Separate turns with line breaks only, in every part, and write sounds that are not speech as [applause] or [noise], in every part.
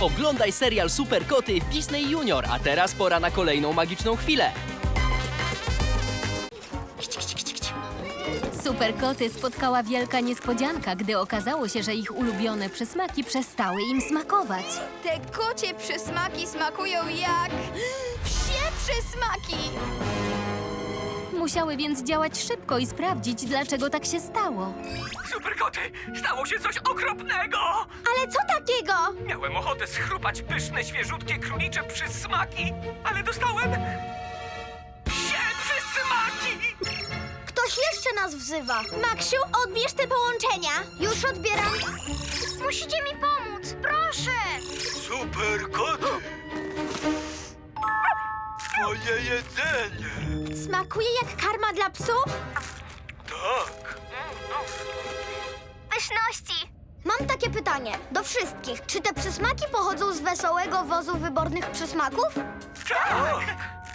Oglądaj serial Super Koty w Disney Junior, a teraz pora na kolejną magiczną chwilę.
Superkoty spotkała wielka niespodzianka, gdy okazało się, że ich ulubione przysmaki przestały im smakować.
Te kocie przysmaki smakują jak... [gasps] Psie przysmaki!
Musiały więc działać szybko i sprawdzić, dlaczego tak się stało.
Superkoty! Stało się coś okropnego!
Ale co takiego?
Miałem ochotę schrupać pyszne, świeżutkie królicze przysmaki, ale dostałem... psie przysmaki!
Ktoś jeszcze nas wzywa. Maksiu, odbierz te połączenia. Już odbieram. Musicie mi pomóc, proszę.
Superkoty! Twoje jedzenie!
Smakuje jak karma dla psów?
Tak!
Pyszności. Mam takie pytanie do wszystkich. Czy te przysmaki pochodzą z wesołego wozu wybornych przysmaków?
Tak!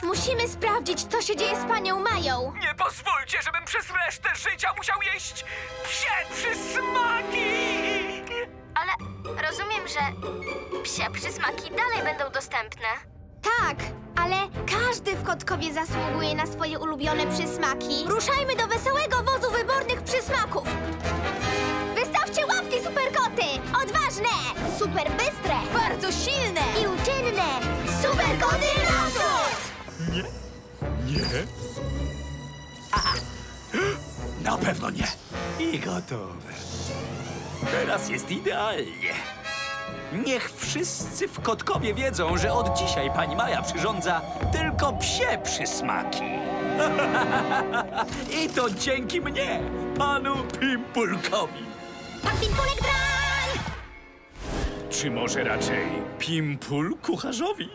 Musimy sprawdzić, co się dzieje z panią Mają.
Nie pozwólcie, żebym przez resztę życia musiał jeść psie przysmaki!
Ale rozumiem, że psie przysmaki dalej będą dostępne. Tak, ale każdy w Kotkowie zasługuje na swoje ulubione przysmaki. Ruszajmy do wesołego wozu wybornych przysmaków. Wystawcie łapki, superkoty! Odważne, super bystre,
Bardzo silne!
i uczynne! Superkoty naprzód!
Nie? Na pewno nie. I gotowe. Teraz jest idealnie. Niech wszyscy w Kotkowie wiedzą, że od dzisiaj pani Maja przyrządza tylko psie przysmaki. [laughs] I to dzięki mnie, panu Pimpulkowi.
Pan Pimpulek Drań!
Czy może raczej Pimpul kucharzowi?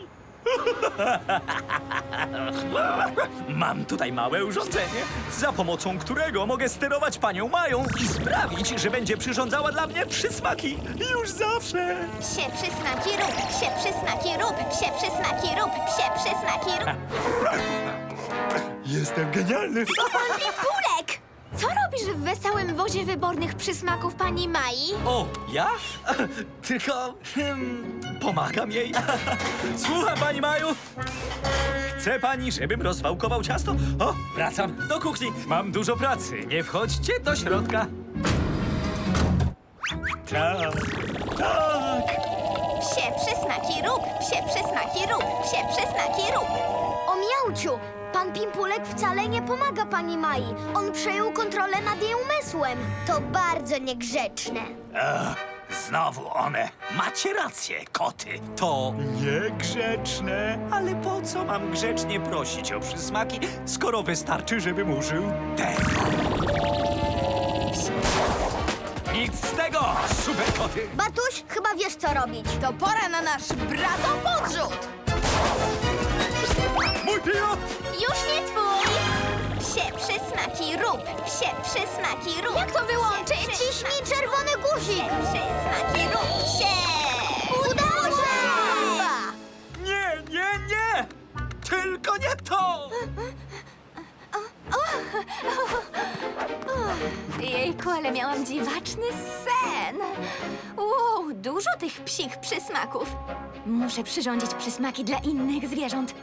Mam tutaj małe urządzenie, za pomocą którego mogę sterować panią Mają i sprawić, że będzie przyrządzała dla mnie przysmaki już zawsze.
Psie przysmaki rób, psie przysmaki rób, psie przysmaki rób, psie przysmaki rób.
Jestem genialny.
Pan Pimpulek! Co robisz w wesołym wozie wybornych przysmaków pani Mai?
O, ja? [laughs] Tylko hmm, pomagam jej. [laughs] Słucham pani Maju. Chce pani, żebym rozwałkował ciasto? O, wracam do kuchni. Mam dużo pracy. Nie wchodźcie do środka. Tak, tak.
Psie przysmaki rób, psie przysmaki rób, psie przysmaki rób. O miauciu, pan Pimpulek wcale nie pomaga pani Mai. On przejął kontrolę nad jej umysłem. To bardzo niegrzeczne.
Znowu one. Macie rację, koty. To niegrzeczne. Ale po co mam grzecznie prosić o przysmaki, skoro wystarczy, żebym użył tego? Nic z tego, super koty.
Batuś, chyba wiesz co robić.
To pora na nasz brato podrzut!
Mój pilot!
Już nie twój! Psie przysmaki rób, psie przysmaki rób. Jak to wyłączyć? Ciśnij czerwony guzik. Psie przysmaki rób, psie! Udało się!
Nie, nie, nie! Tylko nie to!
Jejku, ale miałam dziwaczny sen! Wow, dużo tych psich przysmaków. Muszę przyrządzić przysmaki dla innych zwierząt.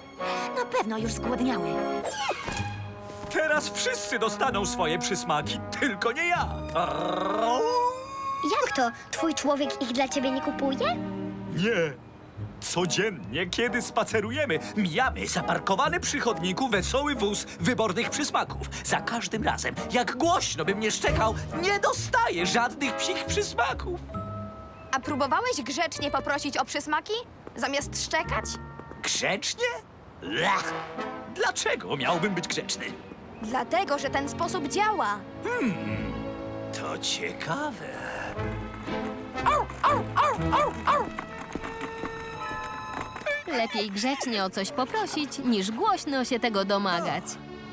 Na pewno już zgłodniały.
Teraz wszyscy dostaną swoje przysmaki, tylko nie ja.
Jak to? Twój człowiek ich dla ciebie nie kupuje?
Nie. Codziennie, kiedy spacerujemy, mijamy zaparkowany przy chodniku wesoły wóz wybornych przysmaków. Za każdym razem, jak głośno bym nie szczekał, nie dostaję żadnych psich przysmaków.
A próbowałeś grzecznie poprosić o przysmaki? Zamiast szczekać?
Grzecznie? Lach. Dlaczego miałbym być grzeczny?
Dlatego, że ten sposób działa.
To ciekawe.
Lepiej grzecznie o coś poprosić, niż głośno się tego domagać.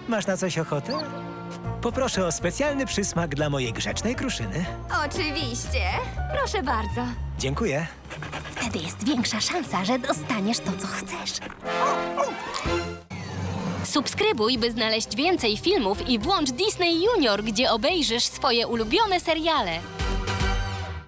Masz na coś ochotę? Poproszę o specjalny przysmak dla mojej grzecznej kruszyny.
Oczywiście. Proszę bardzo.
Dziękuję.
Wtedy jest większa szansa, że dostaniesz to, co chcesz. Subskrybuj, by znaleźć więcej filmów i włącz Disney Junior, gdzie obejrzysz swoje ulubione seriale.